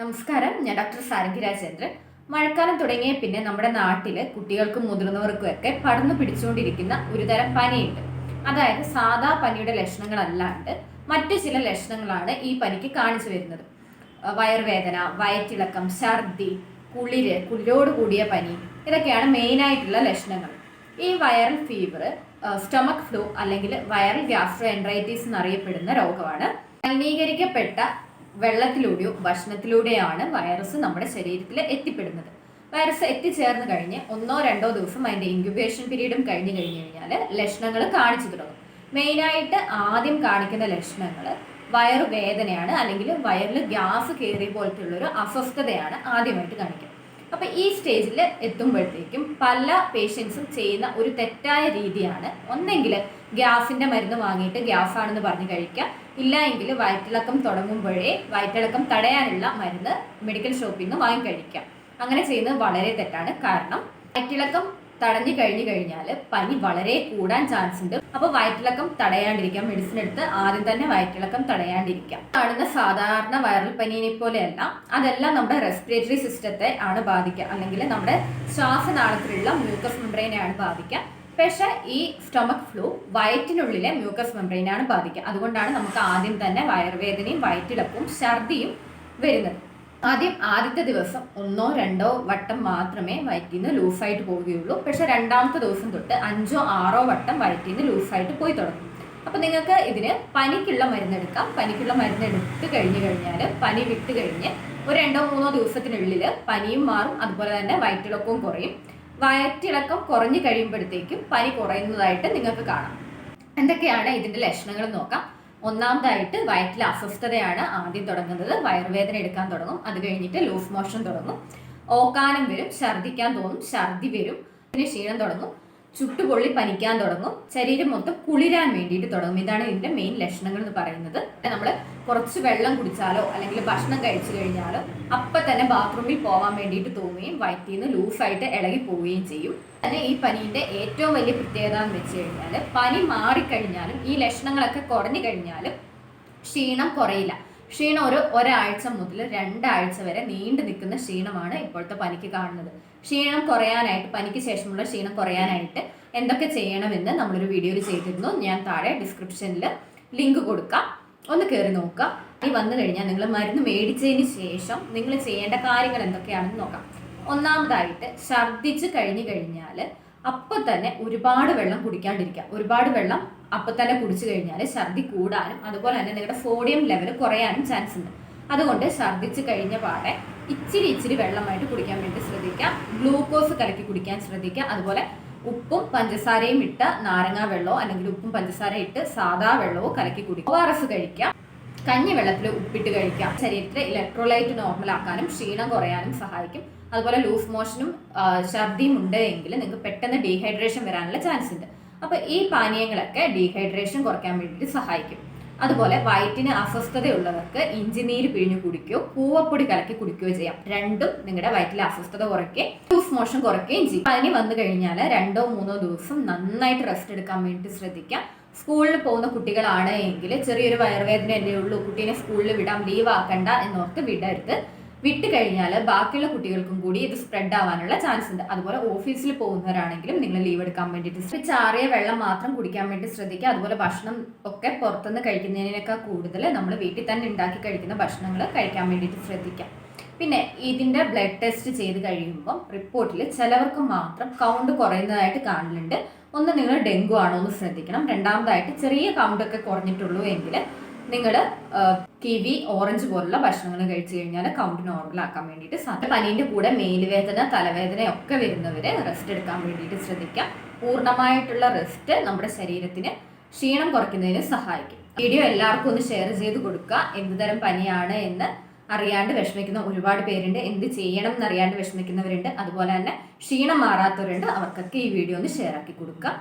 നമസ്കാരം. ഞാൻ ഡോക്ടർ സാരംഗി രാജേന്ദ്രൻ. മഴക്കാലം തുടങ്ങിയ പിന്നെ നമ്മുടെ നാട്ടിൽ കുട്ടികൾക്കും മുതിർന്നവർക്കും ഒക്കെ പടർന്നു പിടിച്ചുകൊണ്ടിരിക്കുന്ന ഒരുതരം പനിയുണ്ട്. അതായത് സാധാ പനിയുടെ ലക്ഷണങ്ങളല്ലാണ്ട് മറ്റ് ചില ലക്ഷണങ്ങളാണ് ഈ പനിക്ക് കാണിച്ചു വരുന്നത്. വയറുവേദന വയറ്റിളക്കം ഛർദി കുളിര് കുളിരോട് കൂടിയ പനി ഇതൊക്കെയാണ് മെയിനായിട്ടുള്ള ലക്ഷണങ്ങൾ. ഈ വൈറൽ ഫീവർ സ്റ്റൊമക് ഫ്ലൂ അല്ലെങ്കിൽ വൈറൽ ഗ്യാസ്ട്രോ എൻട്രൈറ്റീസ് എന്നറിയപ്പെടുന്ന രോഗമാണ്. മലിനീകരിക്കപ്പെട്ട വെള്ളത്തിലൂടെയോ ഭക്ഷണത്തിലൂടെയാണ് വൈറസ് നമ്മുടെ ശരീരത്തിൽ എത്തിപ്പെടുന്നത്. വൈറസ് എത്തിച്ചേർന്ന് കഴിഞ്ഞ് ഒന്നോ രണ്ടോ ദിവസം അതിന്റെ ഇൻക്യുബേഷൻ പീരീഡും കഴിഞ്ഞ് കഴിഞ്ഞ് കഴിഞ്ഞാൽ ലക്ഷണങ്ങൾ കാണിച്ചു തുടങ്ങും. മെയിനായിട്ട് ആദ്യം കാണിക്കുന്ന ലക്ഷണങ്ങൾ വയറുവേദനയാണ് അല്ലെങ്കിൽ വയറിൽ ഗ്യാസ് കയറിയ പോലത്തെ ഉള്ളൊരു അസ്വസ്ഥതയാണ് ആദ്യമായിട്ട് കാണിക്കുക അപ്പൊ ഈ സ്റ്റേജിൽ എത്തുമ്പോഴത്തേക്കും പല പേഷ്യൻസും ചെയ്യുന്ന ഒരു തെറ്റായ രീതിയാണ്. ഒന്നെങ്കിൽ ഗ്യാസിന്റെ മരുന്ന് വാങ്ങിയിട്ട് ഗ്യാസ് ആണെന്ന് പറഞ്ഞ് കഴിക്കുക. ഇല്ല എങ്കിൽ വയറ്റിളക്കം തുടങ്ങുമ്പോഴേ വയറ്റിളക്കം തടയാനുള്ള മരുന്ന് മെഡിക്കൽ ഷോപ്പിൽ നിന്ന് വാങ്ങി കഴിക്കുക. അങ്ങനെ ചെയ്യുന്നത് വളരെ തെറ്റാണ്. കാരണം വയറ്റിളക്കം തടഞ്ഞു കഴിഞ്ഞു കഴിഞ്ഞാൽ പനി വളരെ കൂടാൻ ചാൻസ് ഉണ്ട്. അപ്പൊ വയറ്റിളക്കം തടയാണ്ടിരിക്കാം. മെഡിസിൻ എടുത്ത് ആദ്യം തന്നെ വയറ്റിളക്കം തടയാണ്ടിരിക്കാം. കാണുന്ന സാധാരണ വൈറൽ പനീനെ പോലെയല്ല അതെല്ലാം നമ്മുടെ റെസ്പിറേറ്ററി സിസ്റ്റത്തെ ആണ് ബാധിക്കുക. അല്ലെങ്കിൽ നമ്മുടെ ശ്വാസനാളത്തിലുള്ള മ്യൂക്കസ് മെംബ്രെയിനെയാണ് ബാധിക്കുക. പക്ഷെ ഈ സ്റ്റൊമക് ഫ്ലൂ വയറ്റിനുള്ളിലെ മ്യൂക്കസ് മെംബ്രെയിനാണ് ബാധിക്കുക. അതുകൊണ്ടാണ് നമുക്ക് ആദ്യം തന്നെ വയറുവേദനയും വയറ്റിളക്കവും ഛർദിയും വരുന്നത്. ആദ്യം ആദ്യത്തെ ദിവസം ഒന്നോ രണ്ടോ വട്ടം മാത്രമേ വയറ്റിൽ നിന്ന് ലൂസായിട്ട് പോവുകയുള്ളൂ. പക്ഷെ രണ്ടാമത്തെ ദിവസം തൊട്ട് അഞ്ചോ ആറോ വട്ടം വയറ്റിൽ നിന്ന് ലൂസായിട്ട് പോയി തുടങ്ങും. അപ്പൊ നിങ്ങൾക്ക് ഇതിന് പനിക്കുള്ള മരുന്നെടുക്കാം. പനിക്കുള്ള മരുന്നെടുത്ത് കഴിഞ്ഞു കഴിഞ്ഞാൽ പനി വിട്ട് കഴിഞ്ഞ് ഒരു രണ്ടോ മൂന്നോ ദിവസത്തിനുള്ളിൽ പനിയും മാറും. അതുപോലെ തന്നെ വയറ്റിളക്കവും കുറയും. വയറ്റിളക്കം കുറഞ്ഞു കഴിയുമ്പോഴത്തേക്കും പനി കുറയുന്നതായിട്ട് നിങ്ങൾക്ക് കാണാം. എന്തൊക്കെയാണ് ഇതിന്റെ ലക്ഷണങ്ങൾ നോക്കാം. ഒന്നാമതായിട്ട് വയറ്റിലെ അസ്വസ്ഥതയാണ് ആദ്യം തുടങ്ങുന്നത്. വയറുവേദന എടുക്കാൻ തുടങ്ങും. അത് കഴിഞ്ഞിട്ട് ലൂസ് മോഷൻ തുടങ്ങും. ഓക്കാനം വരും ഛർദിക്കാൻ തോന്നും ഛർദി വരും. പിന്നെ ക്ഷീണം തുടങ്ങും. ചുട്ടുപൊള്ളി പനിക്കാൻ തുടങ്ങും ശരീരം മൊത്തം കുളിരാൻ വേണ്ടിയിട്ട് തുടങ്ങും. ഇതാണ് ഇതിന്റെ മെയിൻ ലക്ഷണങ്ങൾ എന്ന് പറയുന്നത് നമ്മൾ കുറച്ച് വെള്ളം കുടിച്ചാലോ അല്ലെങ്കിൽ ഭക്ഷണം കഴിച്ചു കഴിഞ്ഞാലോ അപ്പൊ തന്നെ ബാത്റൂമിൽ പോകാൻ വേണ്ടിയിട്ട് തോന്നുകയും വയറ്റിൽ നിന്ന് ലൂസായിട്ട് ഇളകി പോവുകയും ചെയ്യും. തന്നെ ഈ പനീന്റെ ഏറ്റവും വലിയ പ്രത്യേകത എന്ന് വെച്ച് കഴിഞ്ഞാൽ പനി മാറിക്കഴിഞ്ഞാലും ഈ ലക്ഷണങ്ങളൊക്കെ കുറഞ്ഞു കഴിഞ്ഞാലും ക്ഷീണം കുറയില്ല. ക്ഷീണം ഒരു ഒരാഴ്ച മുതൽ രണ്ടാഴ്ച വരെ നീണ്ടു നിൽക്കുന്ന ക്ഷീണമാണ് ഇപ്പോഴത്തെ പനിക്ക് കാണുന്നത്. ക്ഷീണം കുറയാനായിട്ട് പനിക്ക് ശേഷമുള്ള ക്ഷീണം കുറയാനായിട്ട് എന്തൊക്കെ ചെയ്യണമെന്ന് നമ്മളൊരു വീഡിയോയിൽ ചെയ്തിരുന്നു. ഞാൻ താഴെ ഡിസ്ക്രിപ്ഷനിൽ ലിങ്ക് കൊടുക്കാം. ഒന്ന് കയറി നോക്കുക. ഈ വന്നു കഴിഞ്ഞാൽ നിങ്ങൾ മരുന്ന് മേടിച്ചതിന് ശേഷം നിങ്ങൾ ചെയ്യേണ്ട കാര്യങ്ങൾ എന്തൊക്കെയാണെന്ന് നോക്കാം. ഒന്നാമതായിട്ട് ഛർദ്ദിച്ച് കഴിഞ്ഞു കഴിഞ്ഞാൽ അപ്പൊ തന്നെ ഒരുപാട് വെള്ളം കുടിക്കാണ്ടിരിക്കുക. ഒരുപാട് വെള്ളം അപ്പൊ തന്നെ കുടിച്ചു കഴിഞ്ഞാൽ ഛർദി കൂടാനും അതുപോലെ തന്നെ നിങ്ങളുടെ സോഡിയം ലെവൽ കുറയാനും ചാൻസ് ഉണ്ട്. അതുകൊണ്ട് ഛർദിച്ച് കഴിഞ്ഞ പാടെ ഇച്ചിരി ഇച്ചിരി വെള്ളമായിട്ട് കുടിക്കാൻ വേണ്ടി ശ്രദ്ധിക്കുക. ഗ്ലൂക്കോസ് കലക്കി കുടിക്കാൻ ശ്രദ്ധിക്കുക. അതുപോലെ ഉപ്പും പഞ്ചസാരയും ഇട്ട നാരങ്ങാ വെള്ളമോ അല്ലെങ്കിൽ ഉപ്പും പഞ്ചസാര ഇട്ട് സാധാ വെള്ളമോ കലക്കി കുടിക്കുക. ഒ ആർ എസ് കഴിക്കുക. കഞ്ഞി വെള്ളത്തിൽ ഉപ്പിട്ട് കഴിക്കാം ശരീരത്തിലെ ഇലക്ട്രോലൈറ്റ് നോർമൽ ആക്കാനും ക്ഷീണം കുറയാനും സഹായിക്കും. അതുപോലെ ലൂസ് മോഷനും ഛർദിയും ഉണ്ട് എങ്കിൽ നിങ്ങൾക്ക് പെട്ടെന്ന് ഡീഹൈഡ്രേഷൻ വരാനുള്ള ചാൻസ് ഉണ്ട്. അപ്പോൾ ഈ പാനീയങ്ങളൊക്കെ ഡീഹൈഡ്രേഷൻ കുറയ്ക്കാൻ വേണ്ടിയിട്ട് സഹായിക്കും. അതുപോലെ വയറ്റിന് അസ്വസ്ഥതയുള്ളവർക്ക് ഇഞ്ചിനീര് പിഴിഞ്ഞു കുടിക്കുകയോ പൂവപ്പൊടി കലക്കി കുടിക്കുകയോ ചെയ്യാം. രണ്ടും നിങ്ങളുടെ വയറ്റിലെ അസ്വസ്ഥത കുറയ്ക്കുകയും ലൂസ് മോഷൻ കുറയ്ക്കുകയും ചെയ്യും. പനി വന്നു കഴിഞ്ഞാൽ രണ്ടോ മൂന്നോ ദിവസം നന്നായിട്ട് റെസ്റ്റ് എടുക്കാൻ വേണ്ടി ശ്രദ്ധിക്കാം. സ്കൂളിൽ പോകുന്ന കുട്ടികളാണ് എങ്കിൽ ചെറിയൊരു വയറുവേദന അല്ലേ ഉള്ളൂ കുട്ടീനെ സ്കൂളിൽ വിടാം ലീവ് ആക്കണ്ട എന്നോർത്ത് വിടരുത്. വിട്ട് കഴിഞ്ഞാൽ ബാക്കിയുള്ള കുട്ടികൾക്കും കൂടി ഇത് സ്പ്രെഡ് ആവാനുള്ള ചാൻസ് ഉണ്ട്. അതുപോലെ ഓഫീസിൽ പോകുന്നവരാണെങ്കിലും നിങ്ങൾ ലീവ് എടുക്കാൻ വേണ്ടിയിട്ട് ചാറിയ വെള്ളം മാത്രം കുടിക്കാൻ വേണ്ടി ശ്രദ്ധിക്കുക. അതുപോലെ ഭക്ഷണം ഒക്കെ പുറത്തുനിന്ന് കഴിക്കുന്നതിനേക്കാൾ കൂടുതൽ നമ്മൾ വീട്ടിൽ തന്നെ ഉണ്ടാക്കി കഴിക്കുന്ന ഭക്ഷണങ്ങൾ കഴിക്കാൻ വേണ്ടിയിട്ട് ശ്രദ്ധിക്കാം പിന്നെ ഇതിന്റെ ബ്ലഡ് ടെസ്റ്റ് ചെയ്ത് കഴിയുമ്പോൾ റിപ്പോർട്ടിൽ ചിലവർക്ക് മാത്രം കൗണ്ട് കുറയുന്നതായിട്ട് കാണലുണ്ട്. ഒന്ന് നിങ്ങൾ ഡെങ്കു ആണോ എന്ന് ശ്രദ്ധിക്കണം. രണ്ടാമതായിട്ട് ചെറിയ കൗണ്ടൊക്കെ കുറഞ്ഞിട്ടുള്ളൂ എങ്കിൽ നിങ്ങൾ കിവി ഓറഞ്ച് പോലുള്ള ഭക്ഷണങ്ങൾ കഴിച്ചു കഴിഞ്ഞാൽ കൗണ്ട് നോർമൽ ആക്കാൻ വേണ്ടിയിട്ട് സാധിക്കും പനീന്റെ കൂടെ മേലുവേദന തലവേദന ഒക്കെ വരുന്നവരെ റെസ്റ്റ് എടുക്കാൻ വേണ്ടിയിട്ട് ശ്രദ്ധിക്കാം. പൂർണമായിട്ടുള്ള റെസ്റ്റ് നമ്മുടെ ശരീരത്തിന് ക്ഷീണം കുറയ്ക്കുന്നതിന് സഹായിക്കും. വീഡിയോ എല്ലാവർക്കും ഒന്ന് ഷെയർ ചെയ്ത് കൊടുക്കുക. എന്ത് തരം പനിയാണ് എന്ന് അറിയാണ്ട് വിഷമിക്കുന്ന ഒരുപാട് പേരുണ്ട്. എന്ത് ചെയ്യണം എന്നറിയാണ്ട് വിഷമിക്കുന്നവരുണ്ട്. അതുപോലെ തന്നെ ക്ഷീണം മാറാത്തവരുണ്ട്. അവർക്കൊക്കെ ഈ വീഡിയോ ഒന്ന് ഷെയർ ആക്കി കൊടുക്കുക.